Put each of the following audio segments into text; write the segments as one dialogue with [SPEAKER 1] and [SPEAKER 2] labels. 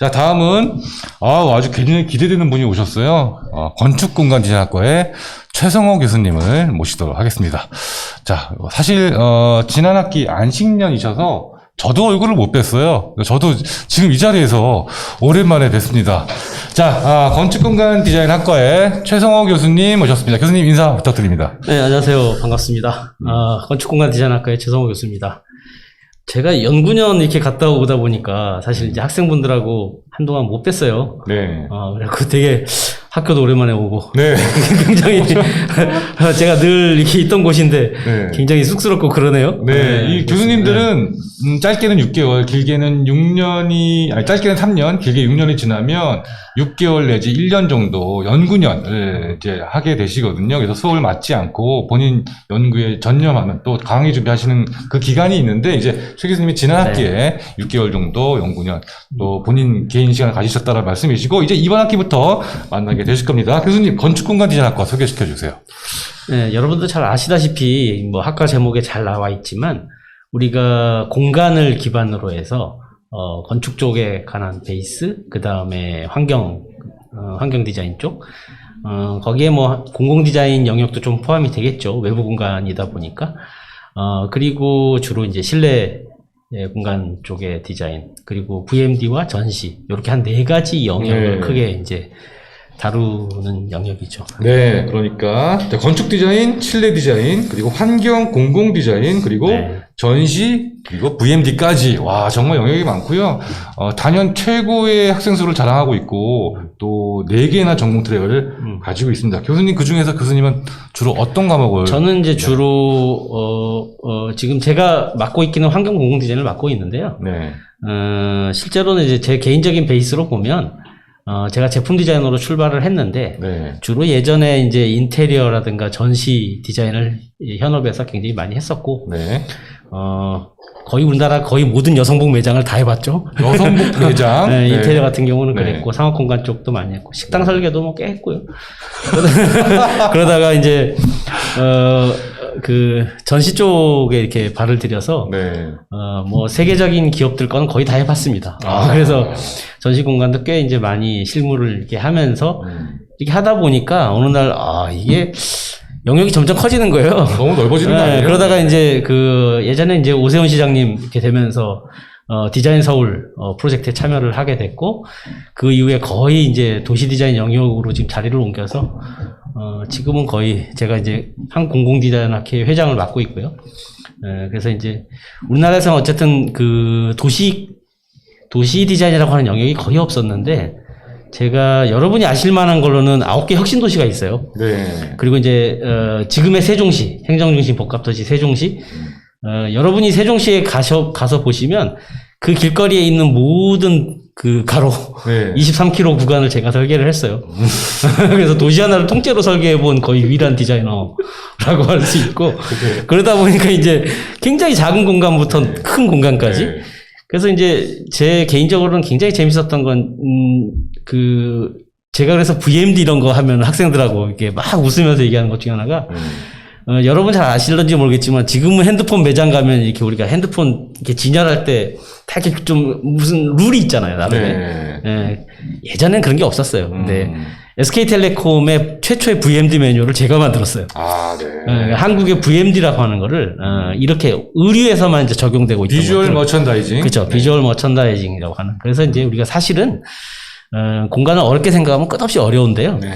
[SPEAKER 1] 자, 다음은, 아, 아주 굉장히 기대되는 분이 오셨어요. 어, 건축공간 디자인학과의 최성호 교수님을 모시도록 하겠습니다. 자, 사실, 어, 지난 학기 안식년이셔서 저도 얼굴을 못 뵀어요. 저도 지금 이 자리에서 오랜만에 뵀습니다. 자, 아, 건축공간 디자인 학과의 최성호 교수님 모셨습니다. 교수님 인사 부탁드립니다.
[SPEAKER 2] 네, 안녕하세요. 반갑습니다. 아, 건축공간 디자인 학과의 최성호 교수입니다. 제가 연구년 이렇게 갔다 오다 보니까 사실 이제 학생분들하고 한동안 못 뵀어요.
[SPEAKER 1] 네.
[SPEAKER 2] 아, 그래갖고 되게 학교도 오랜만에 오고
[SPEAKER 1] 네.
[SPEAKER 2] 굉장히 제가 늘 이렇게 있던 곳인데
[SPEAKER 1] 네.
[SPEAKER 2] 굉장히 쑥스럽고 그러네요.
[SPEAKER 1] 네, 이
[SPEAKER 2] 그렇습니다.
[SPEAKER 1] 교수님들은 음, 짧게는 6개월, 길게는 6년이, 아니, 짧게는 3년, 길게 6년이 지나면 6개월 내지 1년 정도 연구년을 이제 하게 되시거든요. 그래서 수업을 맞지 않고 본인 연구에 전념하는 또 강의 준비하시는 그 기간이 있는데 이제 최 교수님이 지난
[SPEAKER 2] 네.
[SPEAKER 1] 학기에 6개월 정도 연구년 또 본인 개인 시간을 가지셨다는 말씀이시고 이제 이번 학기부터 만나게 되실 겁니다. 교수님, 건축공간 디자인학과 소개시켜 주세요.
[SPEAKER 2] 네, 여러분도 잘 아시다시피 뭐 학과 제목에 잘 나와 있지만 우리가 공간을 기반으로 해서 어, 건축 쪽에 관한 베이스, 그 다음에 환경, 어, 환경 디자인 쪽, 어, 거기에 뭐 공공 디자인 영역도 좀 포함이 되겠죠. 외부 공간이다 보니까. 어, 그리고 주로 이제 실내 예, 공간 쪽의 디자인, 그리고 VMD와 전시, 이렇게 한 네 가지 영역을
[SPEAKER 1] 네.
[SPEAKER 2] 크게 이제 다루는 영역이죠.
[SPEAKER 1] 네, 그러니까 자, 건축 디자인, 실내 디자인, 그리고 환경 공공 디자인, 그리고
[SPEAKER 2] 네.
[SPEAKER 1] 전시, 그리고 VMD까지 와 정말 영역이 많고요. 어, 단연 최고의 학생 수를 자랑하고 있고 또 네 개나 전공 트랙을
[SPEAKER 2] 음.
[SPEAKER 1] 가지고 있습니다. 교수님 그 중에서 교수님은 주로 어떤 과목을?
[SPEAKER 2] 저는 이제 주로 어, 어, 지금 제가 맡고 있기는 환경 공공 디자인을 맡고 있는데요.
[SPEAKER 1] 네,
[SPEAKER 2] 어, 실제로는 이제 제 개인적인 베이스로 보면 어, 제가 제품 디자이너로 출발을 했는데
[SPEAKER 1] 네,
[SPEAKER 2] 주로 예전에 이제 인테리어라든가 전시 디자인을 이 현업에서 굉장히 많이 했었고
[SPEAKER 1] 네.
[SPEAKER 2] 어, 거의 우리나라 거의 모든 여성복 매장을 다 해봤죠.
[SPEAKER 1] 여성복 매장,
[SPEAKER 2] 네,
[SPEAKER 1] 네.
[SPEAKER 2] 인테리어 같은 경우는
[SPEAKER 1] 네.
[SPEAKER 2] 그랬고 상업 공간 쪽도 많이 했고 식당 설계도 뭐 꽤 했고요. 그러다- 그러다가 이제 어 그 전시 쪽에 이렇게 발을 들여서
[SPEAKER 1] 네.
[SPEAKER 2] 어 뭐 세계적인 기업들 거는 거의 다 해봤습니다.
[SPEAKER 1] 아.
[SPEAKER 2] 그래서 전시 공간도 꽤 이제 많이 실무를 이렇게 하면서
[SPEAKER 1] 음,
[SPEAKER 2] 이렇게 하다 보니까 어느 날 아 이게 영역이 점점 커지는 거예요.
[SPEAKER 1] 너무 넓어지는 거
[SPEAKER 2] 네,
[SPEAKER 1] 아니에요?
[SPEAKER 2] 그러다가 이제 그 예전에 이제 오세훈 시장님 이렇게 되면서 어, 디자인 서울 어, 프로젝트에 참여를 하게 됐고 그 이후에 거의 이제 도시 디자인 영역으로 지금 자리를 옮겨서 어, 지금은 거의 제가 이제 한 공공 디자인 학회 회장을 맡고 있고요. 에, 그래서 이제 우리나라에서는 어쨌든 그 도시 도시 디자인이라고 하는 영역이 거의 없었는데 제가 여러분이 아실 만한 걸로는 아홉 개 혁신 도시가 있어요.
[SPEAKER 1] 네.
[SPEAKER 2] 그리고 이제 어, 지금의 세종시 행정중심 복합도시 세종시 어, 여러분이 세종시에 가셔 가서 보시면 그 길거리에 있는 모든 그 가로
[SPEAKER 1] 네.
[SPEAKER 2] 23km 구간을 제가 설계를 했어요. 그래서 도시 하나를 통째로 설계해 본 거의 유일한 디자이너라고 할 수 있고
[SPEAKER 1] 그게-
[SPEAKER 2] 그러다 보니까 이제 굉장히 작은 공간부터 큰 공간까지
[SPEAKER 1] 네.
[SPEAKER 2] 그래서 이제 제 개인적으로는 굉장히 재밌었던 건, 음, 그, 제가 그래서 VMD 이런 거 하면 학생들하고 이렇게 막 웃으면서 얘기하는 것 중에 하나가,
[SPEAKER 1] 음,
[SPEAKER 2] 어, 여러분 잘 아실런지 모르겠지만 지금은 핸드폰 매장 가면 이렇게 우리가 핸드폰 이렇게 진열할 때 다 이렇게 좀 무슨 룰이 있잖아요, 나름의.
[SPEAKER 1] 네.
[SPEAKER 2] 예, 예전엔 그런 게 없었어요. 근데
[SPEAKER 1] 음.
[SPEAKER 2] SK텔레콤의 최초의 VMD 매뉴얼을 제가 만들었어요.
[SPEAKER 1] 아, 네.
[SPEAKER 2] 예, 한국의 VMD라고 하는 거를, 어, 이렇게 의류에서만 이제 적용되고 있던
[SPEAKER 1] 비주얼 머천다이징.
[SPEAKER 2] 그렇죠.
[SPEAKER 1] 네.
[SPEAKER 2] 비주얼 머천다이징이라고 하는. 그래서 이제 우리가 사실은 어, 공간을 어렵게 생각하면 끝없이 어려운데요.
[SPEAKER 1] 네.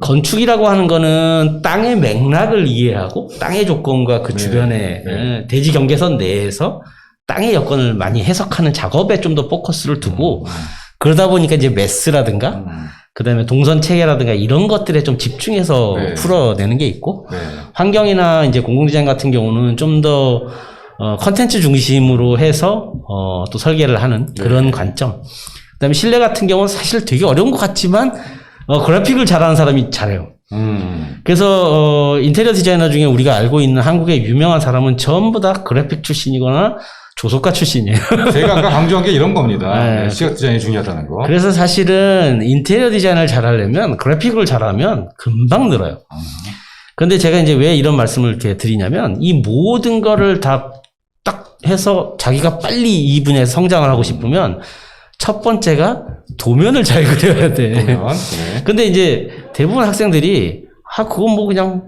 [SPEAKER 2] 건축이라고 하는 거는 땅의 맥락을 이해하고 땅의 조건과 그
[SPEAKER 1] 네.
[SPEAKER 2] 주변의
[SPEAKER 1] 네.
[SPEAKER 2] 어, 대지 경계선 내에서 땅의 여건을 많이 해석하는 작업에 좀 더 포커스를 두고 그러다 보니까 이제 매스라든가
[SPEAKER 1] 음,
[SPEAKER 2] 그다음에 동선 체계라든가 이런 것들에 좀 집중해서
[SPEAKER 1] 네.
[SPEAKER 2] 풀어내는 게 있고
[SPEAKER 1] 네.
[SPEAKER 2] 환경이나 이제 공공디자인 같은 경우는 좀더 어, 컨텐츠 중심으로 해서 어, 또 설계를 하는 그런
[SPEAKER 1] 네.
[SPEAKER 2] 관점. 그다음에 실내 같은 경우는 사실 되게 어려운 것 같지만 어, 그래픽을 잘하는 사람이 잘해요.
[SPEAKER 1] 음.
[SPEAKER 2] 그래서 어, 인테리어 디자이너 중에 우리가 알고 있는 한국의 유명한 사람은 전부 다 그래픽 출신이거나 조속가 출신이에요.
[SPEAKER 1] 제가 아까 강조한 게 이런 겁니다.
[SPEAKER 2] 네.
[SPEAKER 1] 네, 시각 디자인이 중요하다는 거.
[SPEAKER 2] 그래서 사실은 인테리어 디자인을 잘하려면 그래픽을 잘하면 금방 늘어요. 그런데 제가 이제 왜 이런 말씀을 이렇게 드리냐면 이 모든 거를 다 딱 해서 자기가 빨리 이 분야에서 성장을 하고 싶으면 첫 번째가 도면을 잘 그려야 돼.
[SPEAKER 1] 네.
[SPEAKER 2] 근데 이제 대부분 학생들이 아 그건 뭐 그냥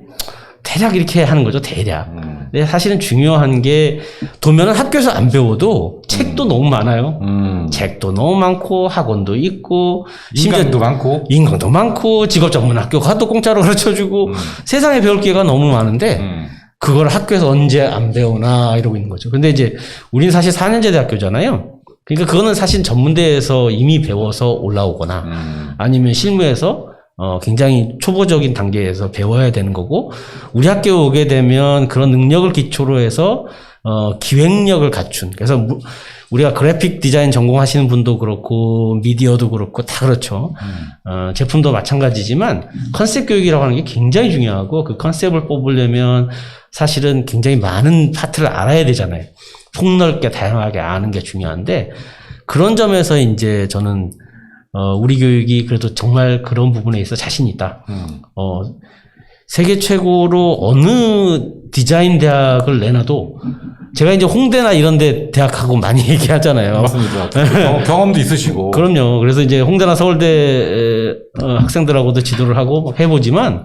[SPEAKER 2] 대략 이렇게 하는 거죠 대략.
[SPEAKER 1] 음.
[SPEAKER 2] 근데 사실은 중요한 게 도면은 학교에서 안 배워도 책도 너무 많아요.
[SPEAKER 1] 음.
[SPEAKER 2] 책도 너무 많고 학원도 있고
[SPEAKER 1] 인간도 많고.
[SPEAKER 2] 인강도 많고 직업 전문 학교 가도 공짜로 가르쳐주고
[SPEAKER 1] 음.
[SPEAKER 2] 세상에 배울 기회가 너무 많은데
[SPEAKER 1] 음.
[SPEAKER 2] 그걸 학교에서 언제 안 배우나 이러고 있는 거죠. 근데 이제 우리는 사실 4년제 대학교잖아요. 그러니까 그거는 사실 전문대에서 이미 배워서 올라오거나
[SPEAKER 1] 음.
[SPEAKER 2] 아니면 실무에서 어, 굉장히 초보적인 단계에서 배워야 되는 거고 우리 학교 오게 되면 그런 능력을 기초로 해서 어, 기획력을 갖춘 그래서 무- 우리가 그래픽 디자인 전공하시는 분도 그렇고 미디어도 그렇고 다 그렇죠. 어, 제품도 마찬가지지만 컨셉 교육이라고 하는 게 굉장히 중요하고 그 컨셉을 뽑으려면 사실은 굉장히 많은 파트를 알아야 되잖아요. 폭넓게 다양하게 아는 게 중요한데 그런 점에서 이제 저는 어, 우리 교육이 그래도 정말 그런 부분에 있어 자신이 있다.
[SPEAKER 1] 음.
[SPEAKER 2] 어, 세계 최고로 어느 디자인 대학을 내놔도 제가 이제 홍대나 이런 데 대학하고 많이 얘기하잖아요.
[SPEAKER 1] 맞습니다. 경- 경험도 있으시고.
[SPEAKER 2] 그럼요. 그래서 이제 홍대나 서울대 에, 어, 학생들하고도 지도를 하고 해보지만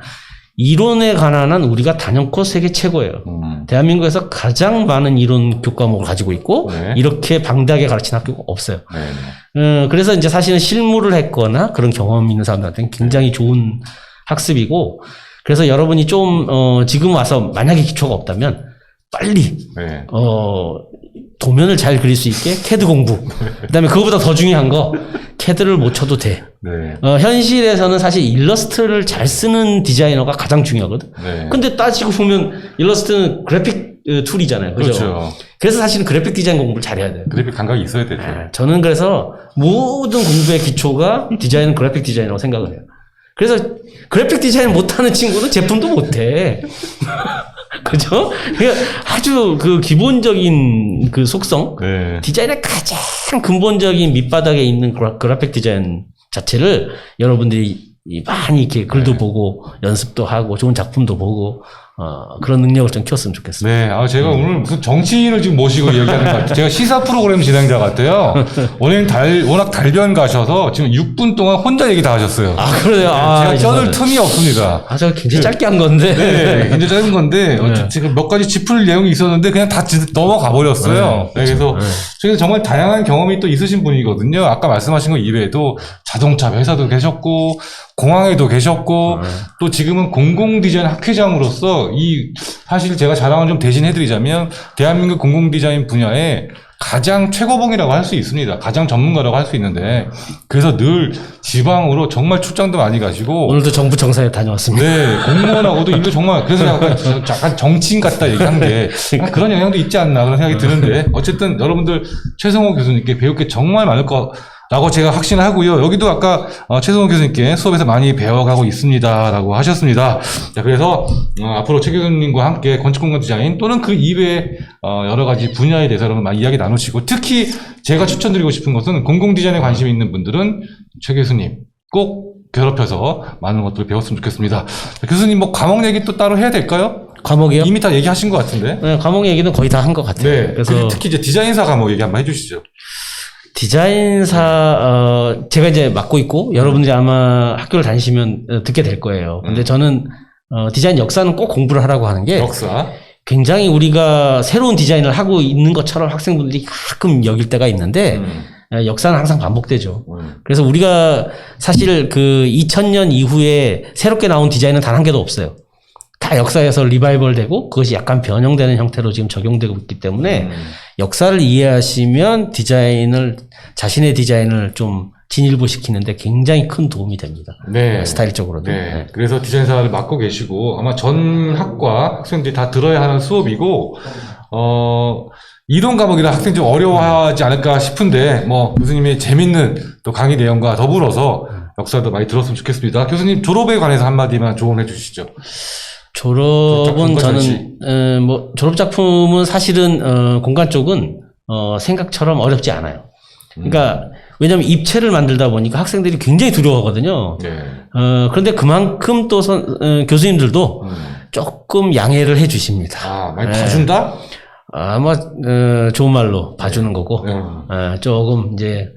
[SPEAKER 2] 이론에 관한 한 우리가 단연코 세계 최고예요.
[SPEAKER 1] 음.
[SPEAKER 2] 대한민국에서 가장 많은 이론 교과목을 가지고 있고
[SPEAKER 1] 네.
[SPEAKER 2] 이렇게 방대하게 가르치는 학교가 없어요.
[SPEAKER 1] 네.
[SPEAKER 2] 어, 그래서 이제 사실은 실무를 했거나 그런 경험 있는 사람들한테는 굉장히 좋은 학습이고 그래서 여러분이 좀 어, 지금 와서 만약에 기초가 없다면 빨리
[SPEAKER 1] 네.
[SPEAKER 2] 어, 도면을 잘 그릴 수 있게 캐드 공부. 그다음에 그거보다 더 중요한 거 캐드를 못 쳐도 돼.
[SPEAKER 1] 네.
[SPEAKER 2] 어, 현실에서는 사실 일러스트를 잘 쓰는 디자이너가 가장 중요하거든.
[SPEAKER 1] 네.
[SPEAKER 2] 근데 따지고 보면 일러스트는 그래픽 어, 툴이잖아요. 그죠?
[SPEAKER 1] 그렇죠.
[SPEAKER 2] 그래서 사실은 그래픽 디자인 공부를 잘해야 돼요.
[SPEAKER 1] 그래픽 감각이 있어야 되죠.
[SPEAKER 2] 아, 저는 그래서 모든 공부의 기초가 디자인은 그래픽 디자인이라고 생각을 해요. 그래서 그래픽 디자인 못하는 친구는 제품도 못해. 그죠? 그러니까 아주 그 기본적인 그 속성,
[SPEAKER 1] 네.
[SPEAKER 2] 디자인의 가장 근본적인 밑바닥에 있는 그라- 그래픽 디자인 자체를 여러분들이 이 많이 이렇게 글도
[SPEAKER 1] 네.
[SPEAKER 2] 보고 연습도 하고 좋은 작품도 보고 어, 그런 능력을 좀 키웠으면 좋겠습니다.
[SPEAKER 1] 네, 아, 제가
[SPEAKER 2] 음.
[SPEAKER 1] 오늘 무슨 정치인을 지금 모시고 얘기하는 것 같아요. 제가 시사 프로그램 진행자 같아요. 오늘 달, 워낙 달변 가셔서 지금 6분 동안 혼자 얘기 다 하셨어요.
[SPEAKER 2] 아 그래요. 아,
[SPEAKER 1] 제가 껴들. 틈이 없습니다.
[SPEAKER 2] 아, 저 굉장히 짧게 한 건데.
[SPEAKER 1] 네, 굉장히 짧은 건데, 어,
[SPEAKER 2] 네.
[SPEAKER 1] 제가 몇 가지 짚을 내용이 있었는데, 그냥 다 지- 넘어가 버렸어요. 네, 그래서,
[SPEAKER 2] 네.
[SPEAKER 1] 저희는 정말 다양한 경험이 또 있으신 분이거든요. 아까 말씀하신 거 이외에도 자동차 회사도 계셨고, 공항에도 계셨고,
[SPEAKER 2] 네.
[SPEAKER 1] 또 지금은 공공 디자인 학회장으로서 이 사실 제가 자랑을 좀 대신 해드리자면 대한민국 공공 디자인 분야에 가장 최고봉이라고 할 수 있습니다. 가장 전문가라고 할 수 있는데 그래서 늘 지방으로 정말 출장도 많이 가시고
[SPEAKER 2] 오늘도 정부 정사에 다녀왔습니다.
[SPEAKER 1] 네 공무원하고도 일도 정말 그래서 약간, 저- 약간 정치인 같다 얘기한 게 그런 영향도 있지 않나 그런 생각이 드는데 어쨌든 여러분들 최성호 교수님께 배울 게 정말 많을 거. 라고 제가 확신을 하고요. 여기도 아까 어, 최성호 교수님께 수업에서 많이 배워가고 있습니다 라고 하셨습니다. 자, 그래서 어, 앞으로 최 교수님과 함께 건축공간 디자인 또는 그 이외의 어, 여러 가지 분야에 대해서 여러분 많이 이야기 나누시고 특히 제가 추천드리고 싶은 것은 공공 디자인에 관심이 있는 분들은 최 교수님 꼭 괴롭혀서 많은 것들을 배웠으면 좋겠습니다. 자, 교수님 뭐 과목 얘기 또 따로 해야 될까요?
[SPEAKER 2] 과목이요?
[SPEAKER 1] 이미 다 얘기하신 것 같은데.
[SPEAKER 2] 네, 과목 얘기는 거의 다 한 것 같아요.
[SPEAKER 1] 네.
[SPEAKER 2] 그래서
[SPEAKER 1] 특히 이제 디자인사 과목 얘기 한번 해주시죠.
[SPEAKER 2] 디자인사 어, 제가 이제 맡고 있고 여러분들이 아마 학교를 다니시면 어, 듣게 될 거예요. 근데
[SPEAKER 1] 음.
[SPEAKER 2] 저는 어, 디자인 역사는 꼭 공부를 하라고 하는 게
[SPEAKER 1] 역사.
[SPEAKER 2] 굉장히 우리가 새로운 디자인을 하고 있는 것처럼 학생분들이 가끔 여길 때가 있는데
[SPEAKER 1] 음.
[SPEAKER 2] 어, 역사는 항상 반복되죠.
[SPEAKER 1] 음.
[SPEAKER 2] 그래서 우리가 사실 그 2000년 이후에 새롭게 나온 디자인은 단 한 개도 없어요. 다 역사에서 리바이벌 되고 그것이 약간 변형되는 형태로 지금 적용되고 있기 때문에
[SPEAKER 1] 음.
[SPEAKER 2] 역사를 이해하시면 디자인을 자신의 디자인을 좀 진일보시키는데 굉장히 큰 도움이 됩니다.
[SPEAKER 1] 네.
[SPEAKER 2] 스타일적으로도.
[SPEAKER 1] 네.
[SPEAKER 2] 네.
[SPEAKER 1] 그래서 디자인 사를 맡고 계시고 아마 전 학과 학생들이 다 들어야 하는 수업이고 어 이론 과목이라 학생이 좀 어려워하지 않을까 싶은데 뭐 교수님의 재밌는 또 강의 내용과 더불어서 역사도 많이 들었으면 좋겠습니다. 교수님 졸업에 관해서 한마디만 조언해 주시죠.
[SPEAKER 2] 졸업은 저는 어, 뭐 졸업 작품은 사실은 어, 공간 쪽은 어, 생각처럼 어렵지 않아요. 그러니까 왜냐하면 입체를 만들다 보니까 학생들이 굉장히 두려워하거든요.
[SPEAKER 1] 네.
[SPEAKER 2] 어, 그런데 그만큼 또 선- 어, 교수님들도
[SPEAKER 1] 음.
[SPEAKER 2] 조금 양해를 해주십니다.
[SPEAKER 1] 아 많이
[SPEAKER 2] 네.
[SPEAKER 1] 봐준다?
[SPEAKER 2] 아마 어, 좋은 말로 봐주는 거고
[SPEAKER 1] 네.
[SPEAKER 2] 어, 조금 이제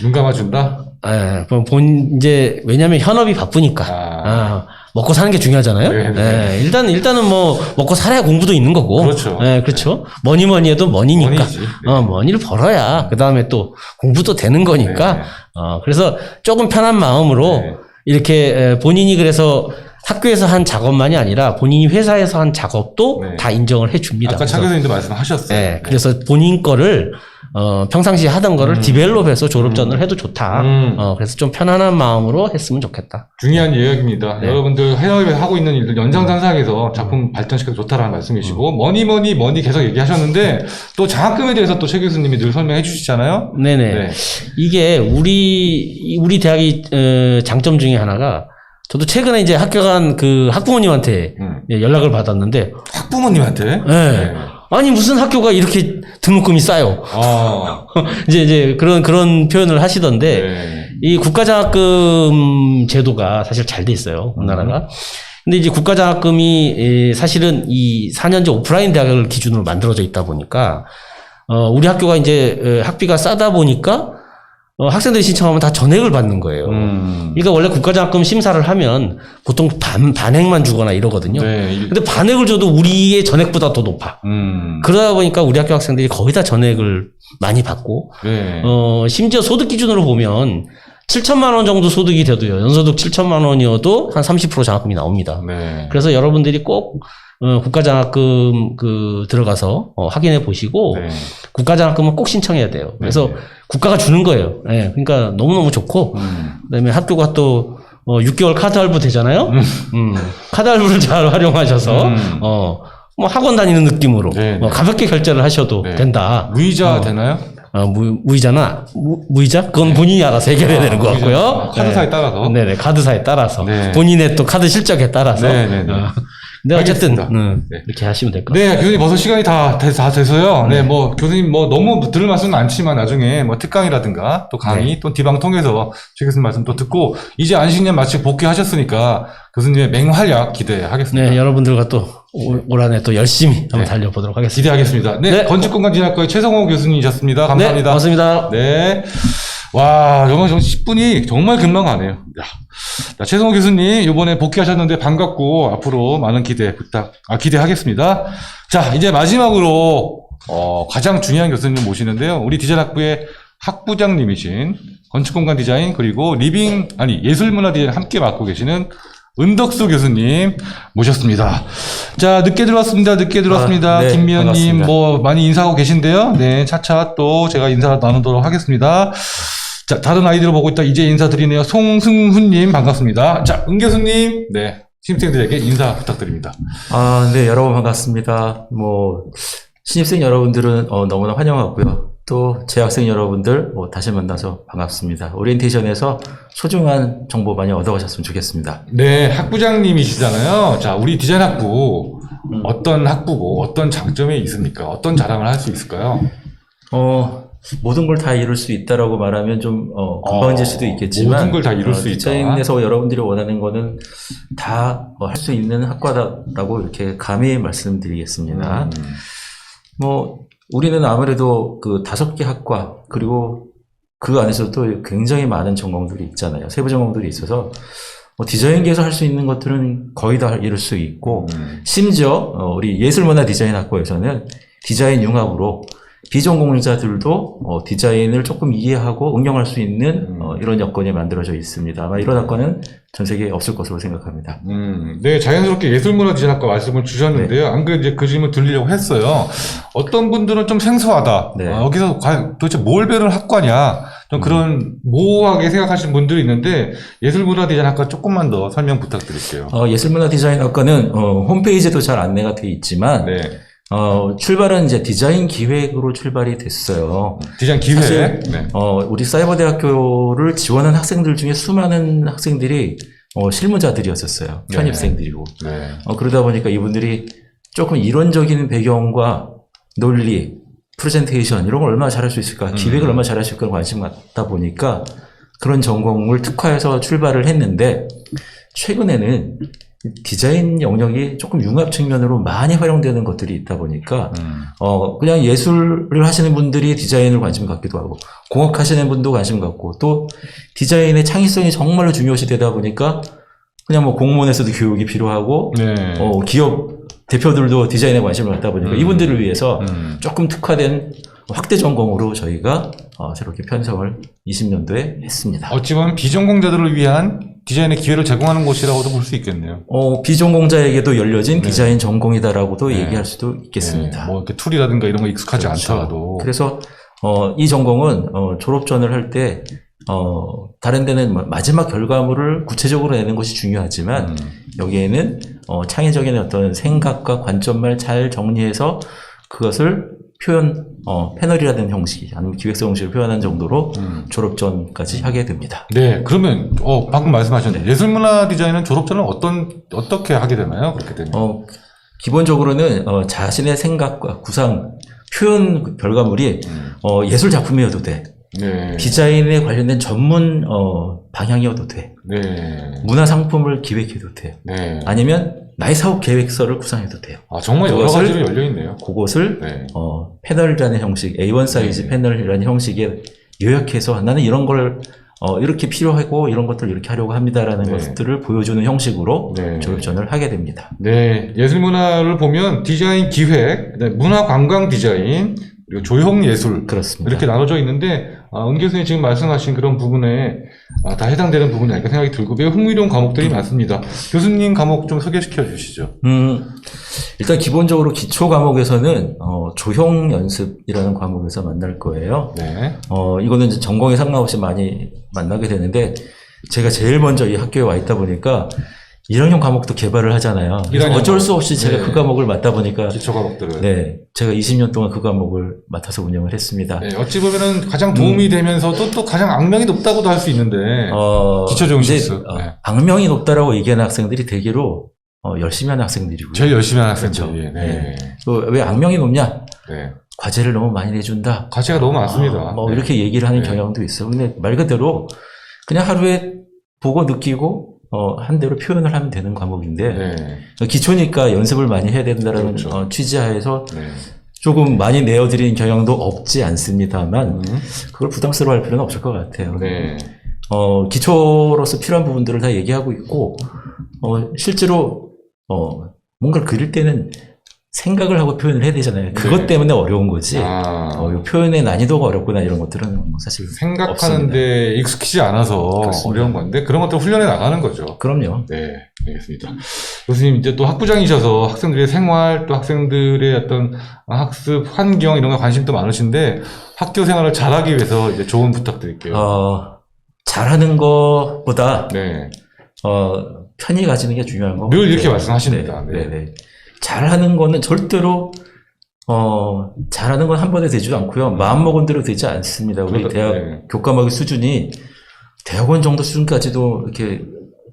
[SPEAKER 1] 눈 감아준다?
[SPEAKER 2] 예, 본- 본 이제 왜냐면 현업이 바쁘니까
[SPEAKER 1] 아.
[SPEAKER 2] 아, 먹고 사는 게 중요하잖아요.
[SPEAKER 1] 네, 네.
[SPEAKER 2] 예, 일단 일단은 뭐 먹고 살아야 공부도 있는 거고.
[SPEAKER 1] 그렇죠.
[SPEAKER 2] 예, 그렇죠. 뭐니 뭐니 해도 머니니까.
[SPEAKER 1] 머니지. 네.
[SPEAKER 2] 어, 머니를 벌어야 그 다음에 또 공부도 되는 거니까.
[SPEAKER 1] 네.
[SPEAKER 2] 어, 그래서 조금 편한 마음으로
[SPEAKER 1] 네.
[SPEAKER 2] 이렇게 에, 본인이 그래서 학교에서 한 작업만이 아니라 본인이 회사에서 한 작업도
[SPEAKER 1] 네.
[SPEAKER 2] 다 인정을 해 줍니다.
[SPEAKER 1] 아까 차 교수님도 말씀하셨어요.
[SPEAKER 2] 네, 그래서 본인 거를 어, 평상시에 하던 거를 디벨롭해서 졸업 전을 해도 좋다.
[SPEAKER 1] 음.
[SPEAKER 2] 어, 그래서 좀 편안한 마음으로 했으면 좋겠다.
[SPEAKER 1] 중요한 이야기입니다.
[SPEAKER 2] 네.
[SPEAKER 1] 여러분들 해외에 하고 있는 일들 연장선상에서 작품 발전시켜서 좋다라는 말씀이시고 뭐니 뭐니 뭐니 계속 얘기하셨는데 또 장학금에 대해서 또 최 교수님이 늘 설명해 주시잖아요.
[SPEAKER 2] 네네.
[SPEAKER 1] 네.
[SPEAKER 2] 이게 우리 우리 대학이 어, 장점 중에 하나가 저도 최근에 이제 학교 간 그 학부모님한테
[SPEAKER 1] 음.
[SPEAKER 2] 예, 연락을 받았는데
[SPEAKER 1] 학부모님한테.
[SPEAKER 2] 네. 아니 무슨 학교가 이렇게 등록금이 싸요?
[SPEAKER 1] 아,
[SPEAKER 2] 이제 이제 그런 그런 표현을 하시던데
[SPEAKER 1] 네.
[SPEAKER 2] 이 국가장학금 제도가 사실 잘 돼 있어요 우리나라가. 근데 이제 국가장학금이 에, 사실은 이 4년제 오프라인 대학을 기준으로 만들어져 있다 보니까 어, 우리 학교가 이제 에, 학비가 싸다 보니까 어, 학생들이 신청하면 다 전액을 받는 거예요.
[SPEAKER 1] 음.
[SPEAKER 2] 그러니까 원래 국가장학금 심사를 하면 보통 반, 반액만 주거나 이러거든요.
[SPEAKER 1] 네. 이-
[SPEAKER 2] 근데 반액을 줘도 우리의 전액보다 더 높아.
[SPEAKER 1] 음.
[SPEAKER 2] 그러다 보니까 우리 학교 학생들이 거의 다 전액을 많이 받고,
[SPEAKER 1] 네.
[SPEAKER 2] 어, 심지어 소득 기준으로 보면 7천만 원 정도 소득이 돼도요. 연소득 7천만 원이어도 한 30% 장학금이 나옵니다.
[SPEAKER 1] 네.
[SPEAKER 2] 그래서 여러분들이 꼭 어, 국가장학금 그 들어가서 어, 확인해 보시고
[SPEAKER 1] 네.
[SPEAKER 2] 국가장학금은 꼭 신청해야 돼요. 그래서
[SPEAKER 1] 네.
[SPEAKER 2] 국가가 주는 거예요. 예, 그러니까 너무 너무 좋고
[SPEAKER 1] 음.
[SPEAKER 2] 그다음에 학교가 또 어, 6개월 카드 할부 되잖아요. 음, 카드 할부를 잘 활용하셔서
[SPEAKER 1] 음.
[SPEAKER 2] 어, 뭐 학원 다니는 느낌으로
[SPEAKER 1] 네,
[SPEAKER 2] 어,
[SPEAKER 1] 네.
[SPEAKER 2] 가볍게 결제를 하셔도
[SPEAKER 1] 네.
[SPEAKER 2] 된다.
[SPEAKER 1] 무이자
[SPEAKER 2] 어.
[SPEAKER 1] 되나요?
[SPEAKER 2] 어, 무, 무이자나 무, 무이자 그건 본인이 알아서 해결해야
[SPEAKER 1] 아,
[SPEAKER 2] 되는 것. 같고요.
[SPEAKER 1] 아, 카드사에 따라서?
[SPEAKER 2] 네네 카드사에 따라서
[SPEAKER 1] 네.
[SPEAKER 2] 본인의 또 카드 실적에 따라서.
[SPEAKER 1] 네, 네, 네.
[SPEAKER 2] 어. 근데 어쨌든
[SPEAKER 1] 알겠습니다.
[SPEAKER 2] 음,
[SPEAKER 1] 네.
[SPEAKER 2] 이렇게 하시면 될 것 같아요.
[SPEAKER 1] 네, 교수님 벌써 시간이 다, 돼- 다 돼서요. 네, 뭐, 교수님 뭐, 너무 들을 말씀은 않지만 나중에 뭐, 특강이라든가 또 강의
[SPEAKER 2] 네.
[SPEAKER 1] 또 디방 통해서 최 교수님 말씀 또 듣고, 이제 안식년 마치 복귀하셨으니까 교수님의 맹활약 기대하겠습니다.
[SPEAKER 2] 네, 여러분들과 또 올, 올 한해 또 열심히 한번
[SPEAKER 1] 네.
[SPEAKER 2] 달려보도록 하겠습니다.
[SPEAKER 1] 기대하겠습니다. 네,
[SPEAKER 2] 네.
[SPEAKER 1] 건축공간진학과의 최성호 교수님이셨습니다.
[SPEAKER 2] 네,
[SPEAKER 1] 감사합니다.
[SPEAKER 2] 고맙습니다.
[SPEAKER 1] 네. 와, 정말 정 10분이 정말 금방 가네요. 야. 자, 최성호 교수님, 이번에 복귀하셨는데 반갑고, 앞으로 많은 기대 부탁, 아, 기대하겠습니다. 자, 이제 마지막으로, 어, 가장 중요한 교수님 모시는데요. 우리 디자인 학부의 학부장님이신 건축공간 디자인, 그리고 리빙, 아니, 예술문화 디자인 함께 맡고 계시는 은덕수 교수님 모셨습니다. 자, 늦게 들어왔습니다. 늦게 들어왔습니다.
[SPEAKER 3] 아, 네,
[SPEAKER 1] 김미연님. 뭐, 많이 인사하고 계신데요. 네, 차차 또 제가 인사 나누도록 하겠습니다. 자, 다른 아이들을 보고 있다 이제 인사드리네요. 송승훈님 반갑습니다. 자, 은 교수님, 네, 신입생들에게 인사 부탁드립니다.
[SPEAKER 3] 아, 네, 여러분 반갑습니다. 뭐, 신입생 여러분들은 어, 너무나 환영하고요. 또 재학생 여러분들 뭐, 다시 만나서 반갑습니다. 오리엔테이션에서 소중한 정보 많이 얻어가셨으면 좋겠습니다.
[SPEAKER 1] 네, 학부장님이시잖아요. 자, 우리 디자인 학부 어떤 학부고 어떤 장점이 있습니까? 어떤 자랑을 할 수 있을까요?
[SPEAKER 3] 어, 모든 걸 다 이룰 수 있다라고 말하면 좀 어, 건방질 수도 있겠지만
[SPEAKER 1] 모든 걸 다 이룰
[SPEAKER 3] 어,
[SPEAKER 1] 수 있다.
[SPEAKER 3] 디자인에서 여러분들이 원하는 거는 다 할 수 있는 학과다라고 이렇게 감히 말씀드리겠습니다.
[SPEAKER 1] 음,
[SPEAKER 3] 뭐 우리는 아무래도 그 다섯 개 학과 그리고 그 안에서도 굉장히 많은 전공들이 있잖아요. 세부 전공들이 있어서 뭐 디자인계에서 할 수 있는 것들은 거의 다 이룰 수 있고
[SPEAKER 1] 음,
[SPEAKER 3] 심지어 어, 우리 예술문화 디자인 학과에서는 디자인 융합으로 비전공자들도 어, 디자인을 조금 이해하고 응용할 수 있는
[SPEAKER 1] 음.
[SPEAKER 3] 어, 이런 여건이 만들어져 있습니다. 아마 이런 학과는 전 세계에 없을 것으로 생각합니다.
[SPEAKER 1] 음, 네, 자연스럽게 예술문화 디자인학과 말씀을 주셨는데요. 안 그래도 이제 그 질문 드리려고 했어요. 어떤 분들은 좀 생소하다.
[SPEAKER 3] 네.
[SPEAKER 1] 아, 여기서 과연 도대체 뭘 배우는 학과냐. 좀 그런 모호하게 생각하시는 분들이 있는데 예술문화 디자인 학과 조금만 더 설명 부탁드릴게요.
[SPEAKER 3] 어, 예술문화 디자인 학과는 어, 홈페이지에도 잘 안내가 되어 있지만
[SPEAKER 1] 네.
[SPEAKER 3] 어, 출발은 이제 디자인 기획으로 출발이 됐어요.
[SPEAKER 1] 디자인 기획.
[SPEAKER 3] 사실-
[SPEAKER 1] 네.
[SPEAKER 3] 어, 우리 사이버대학교를 지원한 학생들 중에 수많은 학생들이 어, 실무자들이었었어요.
[SPEAKER 1] 네.
[SPEAKER 3] 편입생들이고.
[SPEAKER 1] 네.
[SPEAKER 3] 어, 그러다 보니까 이분들이 조금 이론적인 배경과 논리, 프레젠테이션 이런 걸 얼마나 잘할 수 있을까, 기획을
[SPEAKER 1] 음.
[SPEAKER 3] 얼마나 잘할 수 있을까 관심 갖다 보니까 그런 전공을 특화해서 출발을 했는데 최근에는 디자인 영역이 조금 융합 측면으로 많이 활용되는 것들이 있다 보니까
[SPEAKER 1] 음.
[SPEAKER 3] 어 그냥 예술을 하시는 분들이 디자인을 관심 갖기도 하고 공학 하시는 분도 관심 갖고 또 디자인의 창의성이 정말로 중요시 되다 보니까 그냥 뭐 공무원에서도 교육이 필요하고
[SPEAKER 1] 네.
[SPEAKER 3] 어 기업 대표들도 디자인에 관심을 갖다 보니까
[SPEAKER 1] 음.
[SPEAKER 3] 이분들을 위해서
[SPEAKER 1] 음.
[SPEAKER 3] 조금 특화된 확대 전공으로 저희가 어, 저렇게 편성을 20년도에 했습니다.
[SPEAKER 1] 어찌 보면 비전공자들을 위한 디자인의 기회를 제공하는 곳이라고도 볼 수 있겠네요.
[SPEAKER 3] 어, 비전공자에게도 열려진
[SPEAKER 1] 네.
[SPEAKER 3] 디자인 전공이다라고도
[SPEAKER 1] 네.
[SPEAKER 3] 얘기할 수도 있겠습니다.
[SPEAKER 1] 네, 뭐 이렇게 툴이라든가 이런 거 익숙하지
[SPEAKER 3] 그렇죠.
[SPEAKER 1] 않더라도.
[SPEAKER 3] 그래서 어, 이 전공은 어, 졸업전을 할때 어, 다른 데는 뭐 마지막 결과물을 구체적으로 내는 것이 중요하지만
[SPEAKER 1] 음.
[SPEAKER 3] 여기에는 어, 창의적인 어떤 생각과 관점을 잘 정리해서 그것을 표현 어, 패널이라는 형식 아니면 기획서 형식으로 표현한 정도로
[SPEAKER 1] 음.
[SPEAKER 3] 졸업 전까지 하게 됩니다.
[SPEAKER 1] 네, 그러면 어 방금 말씀하셨는데 예술문화 디자인은 졸업전을 어떤 어떻게 하게 되나요? 그렇게 되면.
[SPEAKER 3] 어, 기본적으로는 어, 자신의 생각과 구상, 표현 결과물이
[SPEAKER 1] 음.
[SPEAKER 3] 어, 예술 작품이어도 돼.
[SPEAKER 1] 네.
[SPEAKER 3] 디자인에 관련된 전문 어, 방향이어도 돼.
[SPEAKER 1] 네.
[SPEAKER 3] 문화 상품을 기획해도 돼.
[SPEAKER 1] 네.
[SPEAKER 3] 아니면 나의 사업 계획서를 구상해도 돼요.
[SPEAKER 1] 아 정말 여러
[SPEAKER 3] 그것을-
[SPEAKER 1] 가지로 열려 있네요.
[SPEAKER 3] 그것을
[SPEAKER 1] 네.
[SPEAKER 3] 어, 패널이라는 형식, A1 사이즈
[SPEAKER 1] 네.
[SPEAKER 3] 패널이라는 형식에 요약해서 나는 이런 걸 어, 이렇게 필요하고 이런 것들 을 이렇게 하려고 합니다라는
[SPEAKER 1] 네.
[SPEAKER 3] 것들을 보여주는 형식으로
[SPEAKER 1] 네.
[SPEAKER 3] 졸업전을 하게 됩니다.
[SPEAKER 1] 네, 예술 문화를 보면 디자인 기획, 그다음에 문화 관광 디자인, 그리고 조형 예술
[SPEAKER 3] 그렇습니다.
[SPEAKER 1] 이렇게 나눠져 있는데 아, 은 교수님 지금 말씀하신 그런 부분에 아, 다 해당되는 부분이 아닐까 생각이 들고 매우 흥미로운 과목들이 많습니다. 교수님 과목 좀 소개시켜 주시죠.
[SPEAKER 3] 음, 일단 기본적으로 기초 과목에서는 어, 조형 연습이라는 과목에서 만날 거예요.
[SPEAKER 1] 네,
[SPEAKER 3] 어, 이거는 이제 전공에 상관없이 많이 만나게 되는데 제가 제일 먼저 이 학교에 와 있다 보니까 1학년 과목도 개발을 하잖아요. 그래서
[SPEAKER 1] 1학년
[SPEAKER 3] 어쩔 수 없이 제가
[SPEAKER 1] 네.
[SPEAKER 3] 그 과목을 맡다 보니까
[SPEAKER 1] 기초 과목들은.
[SPEAKER 3] 네, 제가 20년 동안 그 과목을 맡아서 운영을 했습니다.
[SPEAKER 1] 네, 어찌 보면은 가장 도움이 되면서도 또 가장 악명이 높다고도 할 수 있는데.
[SPEAKER 3] 음. 어,
[SPEAKER 1] 기초 실습.
[SPEAKER 3] 어,
[SPEAKER 1] 네.
[SPEAKER 3] 악명이 높다라고 얘기하는 학생들이 대개로 어, 열심히 하는 학생들이고요.
[SPEAKER 1] 제일 열심히 하는
[SPEAKER 3] 그렇죠.
[SPEAKER 1] 학생들이. 네.
[SPEAKER 3] 그왜 악명이 높냐?
[SPEAKER 1] 네.
[SPEAKER 3] 과제를 너무 많이 내준다.
[SPEAKER 1] 가치가 너무 많습니다.
[SPEAKER 3] 아, 뭐
[SPEAKER 1] 네.
[SPEAKER 3] 이렇게 얘기를 하는
[SPEAKER 1] 네.
[SPEAKER 3] 경향도 있어요. 근데 말 그대로 그냥 하루에 보고 느끼고 어, 한 대로 표현을 하면 되는 과목인데
[SPEAKER 1] 네.
[SPEAKER 3] 기초니까 연습을 많이 해야 된다는
[SPEAKER 1] 그렇죠.
[SPEAKER 3] 어, 취지하에서
[SPEAKER 1] 네.
[SPEAKER 3] 조금 많이 내어드리는 경향도 없지 않습니다만
[SPEAKER 1] 음.
[SPEAKER 3] 그걸 부담스러워할 필요는 없을 것 같아요.
[SPEAKER 1] 네.
[SPEAKER 3] 어, 기초로서 필요한 부분들을 다 얘기하고 있고 어, 실제로 어, 뭔가를 그릴 때는 생각을 하고 표현을 해야 되잖아요. 그것
[SPEAKER 1] 네.
[SPEAKER 3] 때문에 어려운 거지.
[SPEAKER 1] 아.
[SPEAKER 3] 어, 이 표현의 난이도가 어렵구나 이런 것들은 뭐 사실
[SPEAKER 1] 생각하는데 익숙하지 않아서
[SPEAKER 3] 그렇습니다.
[SPEAKER 1] 어려운 건데 그런 것들 훈련해 나가는 거죠.
[SPEAKER 3] 그럼요.
[SPEAKER 1] 네, 알겠습니다. 교수님 이제 또 학부장이셔서 학생들의 생활 또 학생들의 어떤 학습 환경 이런 거 관심도 많으신데 학교 생활을 잘하기 위해서 이제 조언 부탁드릴게요.
[SPEAKER 3] 어, 잘하는 것보다
[SPEAKER 1] 네,
[SPEAKER 3] 어, 편히 가지는 게 중요한 거.
[SPEAKER 1] 늘 이렇게
[SPEAKER 3] 같아요.
[SPEAKER 1] 말씀하십니다.
[SPEAKER 3] 네,
[SPEAKER 1] 네.
[SPEAKER 3] 잘하는 거는 절대로 어, 잘하는 건 한 번에 되지도 않고요. 마음 먹은 대로 되지 않습니다. 우리
[SPEAKER 1] 그러다-
[SPEAKER 3] 대학
[SPEAKER 1] 네.
[SPEAKER 3] 교과목의 수준이 대학원 정도 수준까지도 이렇게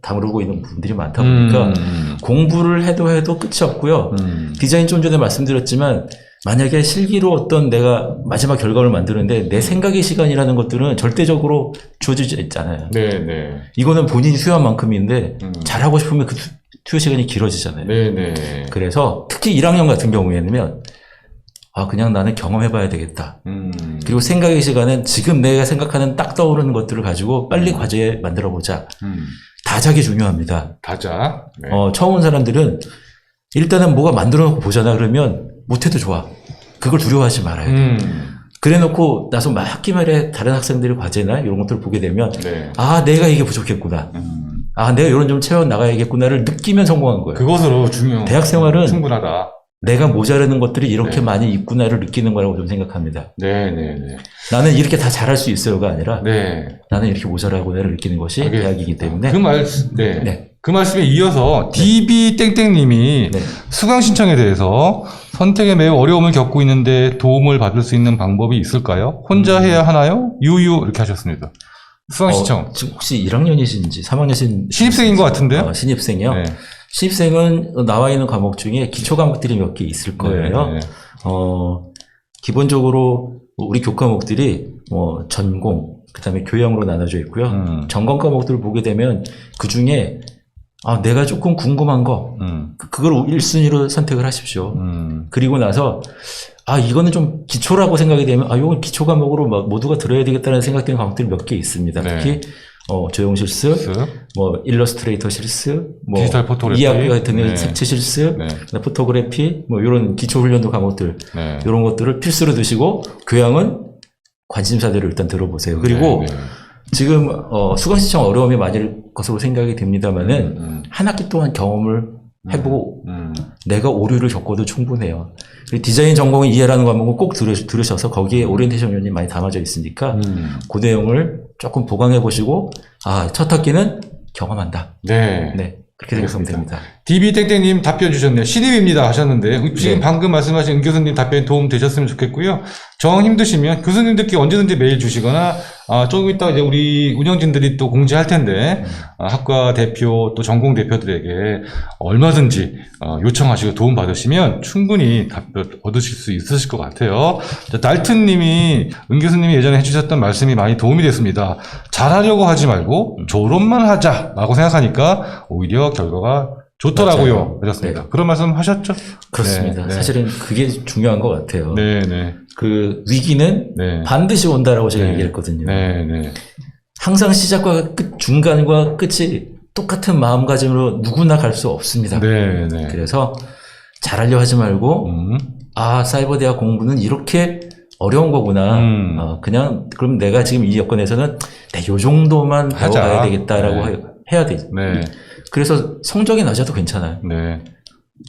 [SPEAKER 3] 다루고 있는 분들이 많다 보니까
[SPEAKER 1] 음,
[SPEAKER 3] 공부를 해도 해도 끝이 없고요.
[SPEAKER 1] 음,
[SPEAKER 3] 디자인 좀 전에 말씀드렸지만 만약에 실기로 어떤 내가 마지막 결과를 만드는데 내 생각의 시간이라는 것들은 절대적으로 주어지지 않잖아요.
[SPEAKER 1] 네, 네,
[SPEAKER 3] 이거는 본인이 수요한 만큼인데
[SPEAKER 1] 음.
[SPEAKER 3] 잘하고 싶으면 그 투- 투여 시간이 길어지잖아요.
[SPEAKER 1] 네, 네.
[SPEAKER 3] 그래서 특히 1학년 같은 경우에는 아 그냥 나는 경험해봐야 되겠다.
[SPEAKER 1] 음,
[SPEAKER 3] 그리고 생각의 시간은 지금 내가 생각하는 딱 떠오르는 것들을 가지고 빨리 과제 만들어 보자.
[SPEAKER 1] 음,
[SPEAKER 3] 다작이 중요합니다.
[SPEAKER 1] 다자. 네.
[SPEAKER 3] 어, 처음 온 사람들은 일단은 뭐가 만들어 놓고 보잖아 그러면 못해도 좋아. 그걸 두려워하지 말아요.
[SPEAKER 1] 음,
[SPEAKER 3] 그래 놓고 나서 막 학기 말에 다른 학생들의 과제나 이런 것들을 보게 되면
[SPEAKER 1] 네.
[SPEAKER 3] 아 내가 이게 부족했구나.
[SPEAKER 1] 음,
[SPEAKER 3] 아 내가 이런 좀 채워 나가야겠구나를 느끼면 성공한 거예요.
[SPEAKER 1] 그것으로 중요.
[SPEAKER 3] 대학 생활은
[SPEAKER 1] 충분하다.
[SPEAKER 3] 내가 모자라는 것들이 이렇게
[SPEAKER 1] 네.
[SPEAKER 3] 많이 있구나를 느끼는 거라고 좀 생각합니다.
[SPEAKER 1] 네, 네, 네.
[SPEAKER 3] 나는 이렇게 다 잘할 수 있어요가 아니라
[SPEAKER 1] 네.
[SPEAKER 3] 나는 이렇게 모자라고나를 느끼는 것이
[SPEAKER 1] 알겠습니다.
[SPEAKER 3] 대학이기 때문에
[SPEAKER 1] 그 말, 네.
[SPEAKER 3] 네.
[SPEAKER 1] 그 말씀에 이어서 DB 땡땡님이
[SPEAKER 3] 네.
[SPEAKER 1] 수강 신청에 대해서 선택에 매우 어려움을 겪고 있는데 도움을 받을 수 있는 방법이 있을까요? 혼자 해야 하나요? 유유 이렇게 하셨습니다. 수강 신청
[SPEAKER 3] 어, 지금 혹시 1학년이신지 3학년이신
[SPEAKER 1] 신입생인 것 같은데요?
[SPEAKER 3] 어, 신입생이요.
[SPEAKER 1] 네.
[SPEAKER 3] 신입생은 나와 있는 과목 중에 기초 과목들이 몇 개 있을 거예요.
[SPEAKER 1] 네, 네.
[SPEAKER 3] 어, 기본적으로 우리 교과목들이 뭐 전공, 그다음에 교양으로 나눠져 있고요.
[SPEAKER 1] 음.
[SPEAKER 3] 전공 과목들을 보게 되면 그 중에 아, 내가 조금 궁금한 거,
[SPEAKER 1] 음,
[SPEAKER 3] 그- 그걸 1순위로 선택을 하십시오.
[SPEAKER 1] 음,
[SPEAKER 3] 그리고 나서, 아, 이거는 좀 기초라고 생각이 되면, 아, 이건 기초 과목으로 막 모두가 들어야 되겠다는 생각되는 과목들이 몇 개 있습니다.
[SPEAKER 1] 네.
[SPEAKER 3] 특히, 어, 조용 실습,
[SPEAKER 1] 쓱.
[SPEAKER 3] 뭐, 일러스트레이터 실습, 뭐,
[SPEAKER 1] 디지털 포토그래피.
[SPEAKER 3] 이학기 같은
[SPEAKER 1] 네.
[SPEAKER 3] 색채 실습,
[SPEAKER 1] 네,
[SPEAKER 3] 포토그래피, 뭐, 이런 기초 훈련도 과목들,
[SPEAKER 1] 네.
[SPEAKER 3] 이런 것들을 필수로 드시고, 교양은 관심사들을 일단 들어보세요. 그리고
[SPEAKER 1] 네, 네.
[SPEAKER 3] 지금, 어, 수강 신청 어려움이 많을 것으로 생각이 됩니다만은,
[SPEAKER 1] 음,
[SPEAKER 3] 한 학기 동안 경험을 해보고
[SPEAKER 1] 음,
[SPEAKER 3] 내가 오류를 겪어도 충분해요. 디자인 전공의 이해라는 과목은 꼭 들으, 들으셔서 거기에 오리엔테이션 요인이 많이 담아져 있으니까
[SPEAKER 1] 음.
[SPEAKER 3] 그 내용을 조금 보강해 보시고 아, 첫 학기는 경험한다.
[SPEAKER 1] 네.
[SPEAKER 3] 네. 그렇게 생각하면. 됩니다.
[SPEAKER 1] DB땡땡님 답변 주셨네요. 신입입니다 하셨는데 지금
[SPEAKER 3] 네.
[SPEAKER 1] 방금 말씀하신 은 교수님 답변 도움 되셨으면 좋겠고요. 정 힘드시면 교수님들께 언제든지 메일 주시거나 아, 조금 이따 이제 우리 운영진들이 또 공지할 텐데 아, 학과 대표 또 전공 대표들에게 얼마든지 어, 요청하시고 도움 받으시면 충분히 답변 얻으실 수 있으실 것 같아요. 자, 달튼님이 은 교수님이 예전에 해주셨던 말씀이 많이 도움이 됐습니다. 잘하려고 하지 말고 졸업만 하자라고 생각하니까 오히려 결과가 좋더라고요.
[SPEAKER 3] 맞아요.
[SPEAKER 1] 그렇습니다.
[SPEAKER 3] 네.
[SPEAKER 1] 그런 말씀 하셨죠?
[SPEAKER 3] 그렇습니다.
[SPEAKER 1] 네, 네.
[SPEAKER 3] 사실은 그게 중요한 것 같아요.
[SPEAKER 1] 네, 네,
[SPEAKER 3] 그 위기는
[SPEAKER 1] 네.
[SPEAKER 3] 반드시 온다라고 제가
[SPEAKER 1] 네.
[SPEAKER 3] 얘기했거든요.
[SPEAKER 1] 네, 네.
[SPEAKER 3] 항상 시작과 끝, 중간과 끝이 똑같은 마음가짐으로 누구나 갈 수 없습니다.
[SPEAKER 1] 네, 네.
[SPEAKER 3] 그래서 잘하려 하지 말고
[SPEAKER 1] 음,
[SPEAKER 3] 아 사이버 대학 공부는 이렇게 어려운 거구나.
[SPEAKER 1] 음.
[SPEAKER 3] 어, 그냥 그럼 내가 지금 이 여건에서는 내 요 정도만
[SPEAKER 1] 하자.
[SPEAKER 3] 배워가야 되겠다라고
[SPEAKER 1] 네.
[SPEAKER 3] 해- 해야 돼.
[SPEAKER 1] 네,
[SPEAKER 3] 그래서 성적이 낮아도 괜찮아요.
[SPEAKER 1] 네,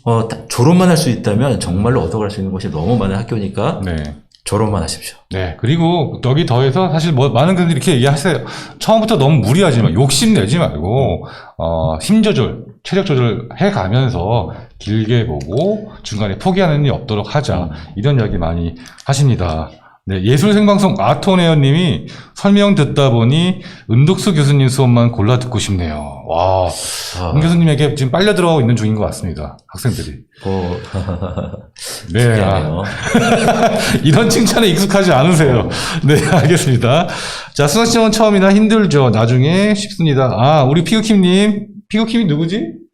[SPEAKER 3] 어, 다- 졸업만 할 수 있다면 정말로 얻어갈 수 있는 곳이 너무 많은 학교니까
[SPEAKER 1] 네.
[SPEAKER 3] 졸업만 하십시오.
[SPEAKER 1] 네. 그리고 여기 더해서 사실 뭐 많은 분들이 이렇게 얘기하세요. 처음부터 너무 무리하지 마. 욕심 내지 말고, 어, 힘 조절, 체력 조절 해 가면서 길게 보고 중간에 포기하는 일이 없도록 하자.
[SPEAKER 3] 음.
[SPEAKER 1] 이런 이야기 많이 하십니다. 네. 예술 생방송 아토네어 님이 설명 듣다 보니 은독수 교수님 수업만 골라 듣고 싶네요. 와.
[SPEAKER 3] 아,
[SPEAKER 1] 은 교수님에게 지금 빨려 들어가고 있는 중인 것 같습니다. 학생들이.
[SPEAKER 3] 뭐,
[SPEAKER 1] 네. 아. 이런 칭찬에 익숙하지 않으세요. 네, 알겠습니다. 자, 수강 시험은 처음이나 힘들죠. 나중에 쉽습니다. 아, 우리 피그킴님. 피그킴이 누구지?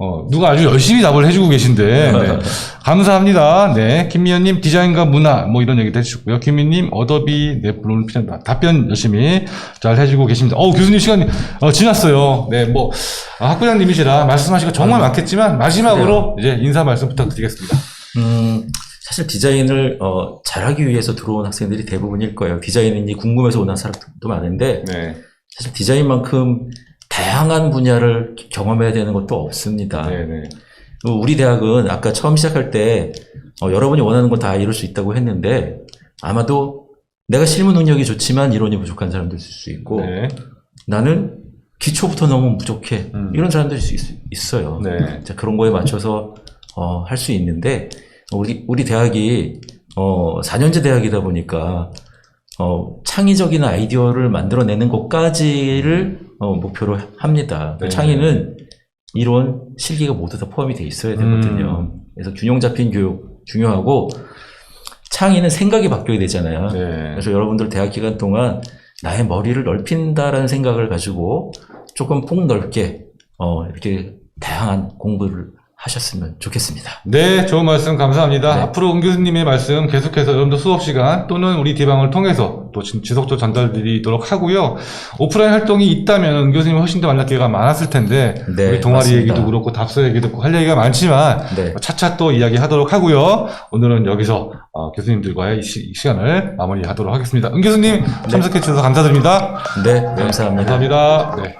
[SPEAKER 1] 어, 누가 아주 열심히 답을 해주고 계신데. 네. 감사합니다. 네. 김미연님, 디자인과 문화, 뭐 이런 얘기도 해주셨고요. 김민님, 어도비, 네, 물론 필요합니다. 답변 열심히 잘 해주고 계십니다. 어 교수님 시간이 어, 지났어요. 네, 뭐, 아, 학부장님이시라 말씀하시고 정말 많겠지만, 마지막으로 이제 인사 말씀 부탁드리겠습니다.
[SPEAKER 3] 음, 사실 디자인을 어, 잘하기 위해서 들어온 학생들이 대부분일 거예요. 디자인이 궁금해서 오는 사람도 많은데
[SPEAKER 1] 네.
[SPEAKER 3] 사실 디자인만큼 다양한 분야를 경험해야 되는 것도 없습니다.
[SPEAKER 1] 네, 네.
[SPEAKER 3] 그 우리 대학은 아까 처음 시작할 때 어, 여러분이 원하는 건다 이룰 수 있다고 했는데 아마도 내가 실무 능력이 좋지만 이론이 부족한 사람도 있을 수 있고
[SPEAKER 1] 네.
[SPEAKER 3] 나는 기초부터 너무 부족해
[SPEAKER 1] 음.
[SPEAKER 3] 이런 사람들이 있- 있어요.
[SPEAKER 1] 네.
[SPEAKER 3] 자, 그런 거에 맞춰서 어, 할 수 있는데 우리 우리 대학이 어, 4년제 대학이다 보니까 어, 창의적인 아이디어를 만들어내는 것까지를 어, 목표로 합니다.
[SPEAKER 1] 네.
[SPEAKER 3] 창의는 이론, 실기가 모두 다 포함이 돼 있어야 되거든요.
[SPEAKER 1] 음.
[SPEAKER 3] 그래서 균형 잡힌 교육 중요하고 창의는 생각이 바뀌어야 되잖아요.
[SPEAKER 1] 네.
[SPEAKER 3] 그래서 여러분들 대학 기간 동안 나의 머리를 넓힌다라는 생각을 가지고 조금 폭 넓게 어, 이렇게 다양한 공부를 하셨으면 좋겠습니다.
[SPEAKER 1] 네, 좋은 말씀 감사합니다.
[SPEAKER 3] 네.
[SPEAKER 1] 앞으로 은 교수님의 말씀 계속해서 여러분들 수업 시간 또는 우리 디방을 통해서 또 지- 지속적으로 전달드리도록 하고요. 오프라인 활동이 있다면 은 교수님 훨씬 더 만날 기회가 많았을 텐데
[SPEAKER 3] 네,
[SPEAKER 1] 우리 동아리
[SPEAKER 3] 맞습니다.
[SPEAKER 1] 얘기도 그렇고 답서 얘기도 그렇고 할 얘기가 많지만
[SPEAKER 3] 네.
[SPEAKER 1] 차차 또 이야기하도록 하고요. 오늘은 여기서 어, 교수님들과의 이, 시, 간을 마무리하도록 하겠습니다. 은 교수님 참석해 주셔서 감사드립니다.
[SPEAKER 3] 네, 감사합니다.
[SPEAKER 1] 감사합니다. 네.